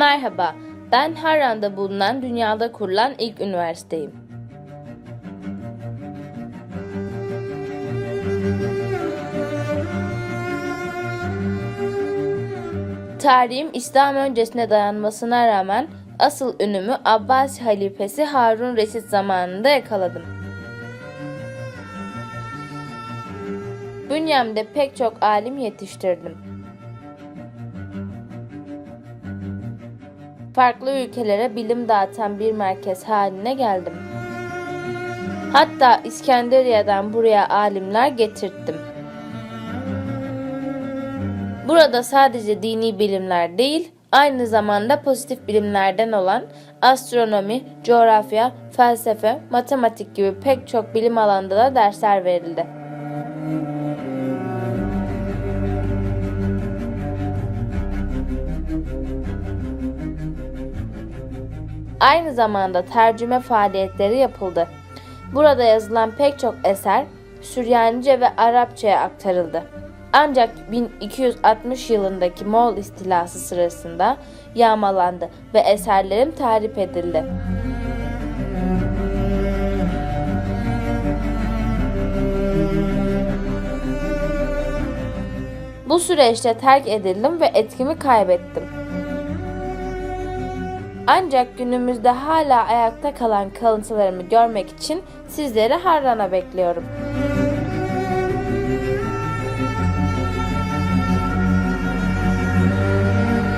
Merhaba, ben Harran'da bulunan dünyada kurulan ilk üniversiteyim. Tarihim İslam öncesine dayanmasına rağmen asıl ünümü Abbasi halifesi Harun Reşit zamanında yakaladım. Bünyemde pek çok alim yetiştirdim. Farklı ülkelere bilim dağıtan bir merkez haline geldim. Hatta İskenderiye'den buraya alimler getirttim. Burada sadece dini bilimler değil, aynı zamanda pozitif bilimlerden olan astronomi, coğrafya, felsefe, matematik gibi pek çok bilim alanında da dersler verildi. Aynı zamanda tercüme faaliyetleri yapıldı. Burada yazılan pek çok eser Süryanice ve Arapçaya aktarıldı. Ancak 1260 yılındaki Moğol istilası sırasında yağmalandı ve eserlerim tahrip edildi. Bu süreçte terk edildim ve etkimi kaybettim. Ancak günümüzde hala ayakta kalan kalıntılarımı görmek için sizleri Harran'a bekliyorum.